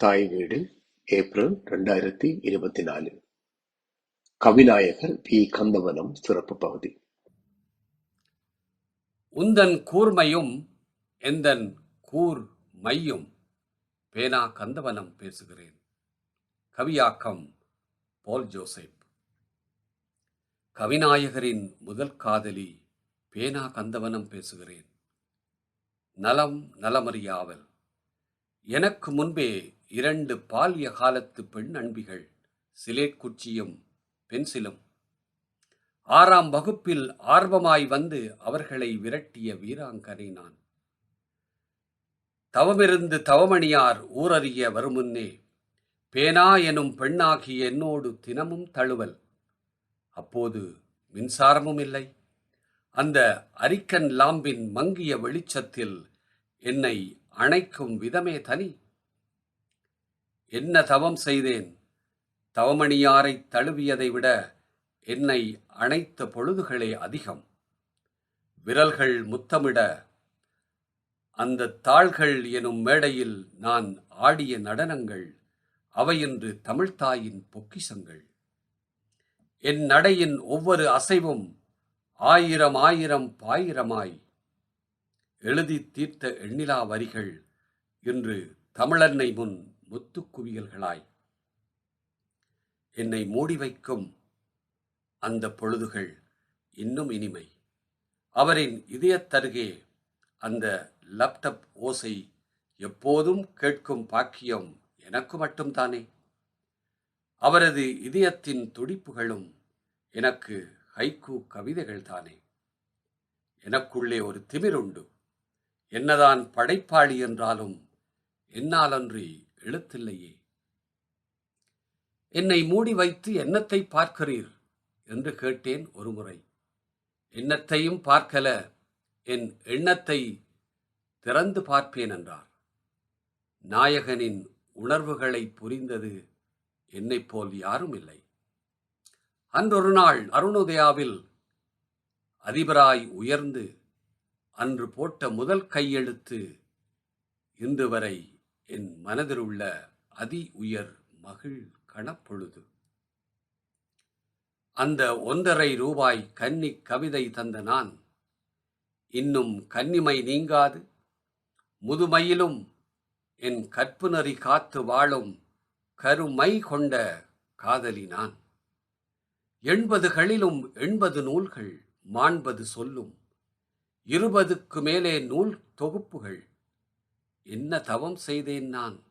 தாய் வீடு ஏப்ரல் ரெண்டாயிரத்தி இருபத்தி நாலு கவிநாயகர் பி. கந்தவனம் சிறப்பு பகுதி. உந்தன் கூர்மையும் எந்தன் கூர் மையும் பேனா கந்தவனம் பேசுகிறேன். கவியாக்கம் போல் ஜோசப். கவிநாயகரின் முதல் காதலி பேனா கந்தவனம் பேசுகிறேன். நலம் நலமறியாவல். எனக்கு முன்பே இரண்டு பால்ய காலத்து பெண் அன்பிகள் சிலேட் குச்சியும் பென்சிலும். ஆறாம் வகுப்பில் ஆர்வமாய் வந்து அவர்களை விரட்டிய வீராங்கனை நான். தவமிருந்து தவமணியார் ஊரறிய வருமுன்னே பேனா எனும் பெண்ணாகி என்னோடு தினமும் தழுவல். அப்போது மின்சாரமும் இல்லை. அந்த அரிக்கன் லாம்பின் மங்கிய வெளிச்சத்தில் என்னை அணைக்கும் விதமே தனி. என்ன தவம் செய்தேன்? தவமணியாரை தழுவியதை விட என்னை அணைத்த பொழுதுகளே அதிகம். விரல்கள் முத்தமிட அந்த தாள்கள் எனும் மேடையில் நான் ஆடிய நடனங்கள் அவையின்று தமிழ்த்தாயின் பொக்கிசங்கள் என் நடையின் ஒவ்வொரு அசைவும் ஆயிரம் ஆயிரம் பாயிரமாய் எழுதி தீர்த்த எண்ணிலா வரிகள் இன்று தமிழன்னை முன் முத்துக்குவியல்களாய். என்னை மூடி வைக்கும் அந்த பொழுதுகள் இன்னும் இனிமை. அவரின் இதயத்தருகே அந்த லேப்டப் ஓசை எப்போதும் கேட்கும் பாக்கியம் எனக்கு மட்டும்தானே. அவரது இதயத்தின் துடிப்புகளும் எனக்கு ஹைக்கூ கவிதைகள் தானே எனக்குள்ளே ஒரு திமிருண்டு. என்னதான் படைப்பாளி என்றாலும் என்னாலன்றி எழுத்தில்லையே. என்னை மூடி வைத்து என்னத்தை பார்க்கிறீர்? என்று கேட்டேன் ஒருமுறை. எண்ணத்தையும் பார்க்கல என் எண்ணத்தை திறந்து பார்ப்பேன் என்றார். நாயகனின் உணர்வுகளை புரிந்தது என்னைப் போல் யாரும் இல்லை. அன்றொரு நாள் அருணோதயாவில் அதிபராய் உயர்ந்து அன்று போட்ட முதல் கையெழுத்து இன்று வரை என் மனதில் உள்ள அதி உயர் மகிழ் கணப்பொழுது அந்த ஒன்றரை ரூபாய் கன்னி கவிதை தந்த நான் இன்னும் கன்னிமை நீங்காது. முதுமையிலும் என் கற்பு நெறி காத்து வாழும் கருமை கொண்ட காதலி நான். எண்பதுகளிலும் எண்பது நூல்கள் மாண்பது சொல்லும் இருபதுக்கு மேலே நூல் தொகுப்புகள். என்ன தவம் செய்தேன் நான்?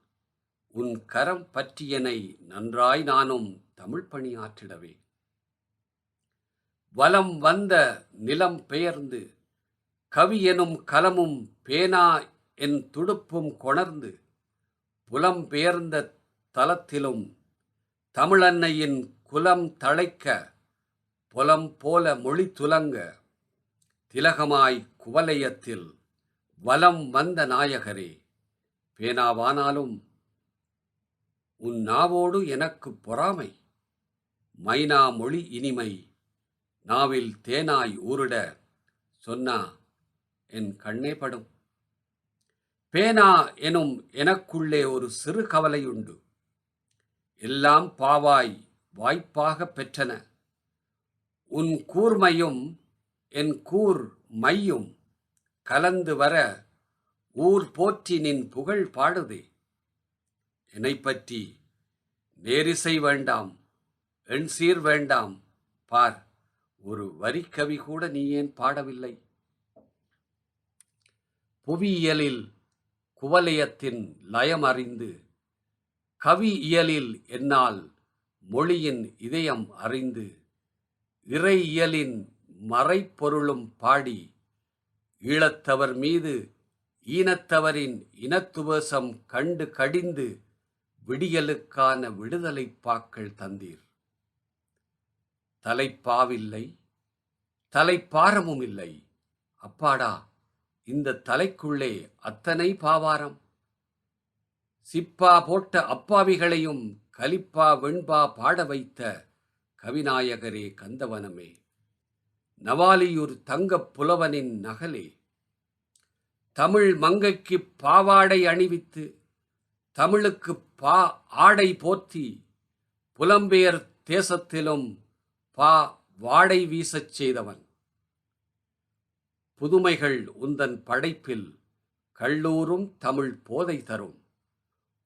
உன் கரம் பற்றியனை நன்றாய் நானும் தமிழ் பணியாற்றிடவே. வலம் வந்த நிலம் பெயர்ந்து கவி எனும் கலமும் பேனா என் துடுப்பும் கொணர்ந்து புலம் பெயர்ந்த தலத்திலும் தமிழன்னையின் குலம் தழைக்க புலம் போல மொழி துலங்க திலகமாய் குவலயத்தில் வலம் வந்த நாயகரே பேனாவானாலும் உன் நாவோடு எனக்கு பொறாமை. மைனா மொழி இனிமை நாவில் தேனாய் ஊருட சொன்னா என் கண்ணே படும். பேனா எனும் எனக்குள்ளே ஒரு சிறு கவலை உண்டு. எல்லாம் பாவாய் வாய்ப்பாக பெற்றன. உன் கூர்மையும் என் கூர் மையும் கலந்து வர ஊர் போற்றி நின் புகழ் பாடுதே. என்னை பற்றி நேரிசை வேண்டாம் எண் சீர் வேண்டாம் பார் ஒரு வரிக்கவி கூட நீ ஏன் பாடவில்லை? புவியியலில் குவலயத்தின் லயம் அறிந்து கவி இயலில் என்னால் மொழியின் இதயம் அறிந்து இறை இயலின் மறைப்பொருளும் பாடி ஈழத்தவர் மீது ஈனத்தவரின் இனத்துவசம் கண்டு கடிந்து விடியலுக்கான விடுதலை பாக்கள் தந்தீர். தலைப்பாவில்லை தலைப்பாரமும் இல்லை அப்பாடா இந்த தலைக்குள்ளே அத்தனை பாவாரம்? சிப்பா போட்ட அப்பாவிகளையும் கலிப்பா வெண்பா பாட வைத்த கவிநாயகரே கந்தவனமே. நவாலியூர் தங்கப் புலவனின் நகலே தமிழ் மங்கைக்கு பாவாடை அணிவித்து தமிழுக்கு பா ஆடை போர்த்தி புலம்பெயர் தேசத்திலும் பா வாடை வீசச் செய்தவன். புதுமைகள் உந்தன் படைப்பில் கல்லூரும் தமிழ் போதை தரும்.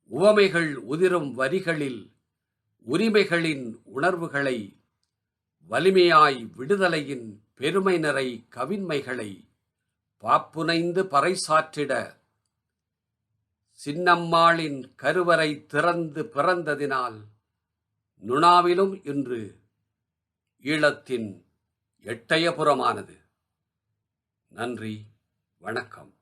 உவமைகள் உதிரும் வரிகளில் உரிமைகளின் உணர்வுகளை வலிமையாய் விடுதலையின் பெருமை நிறை கவின்மைகளை பாப்புனைந்து பறைசாற்றிட சின்னம்மாளின் கருவறை திறந்து பிறந்ததினால் நுணாவிலும் இன்று ஈழத்தின் எட்டயபுரமானது. நன்றி வணக்கம்.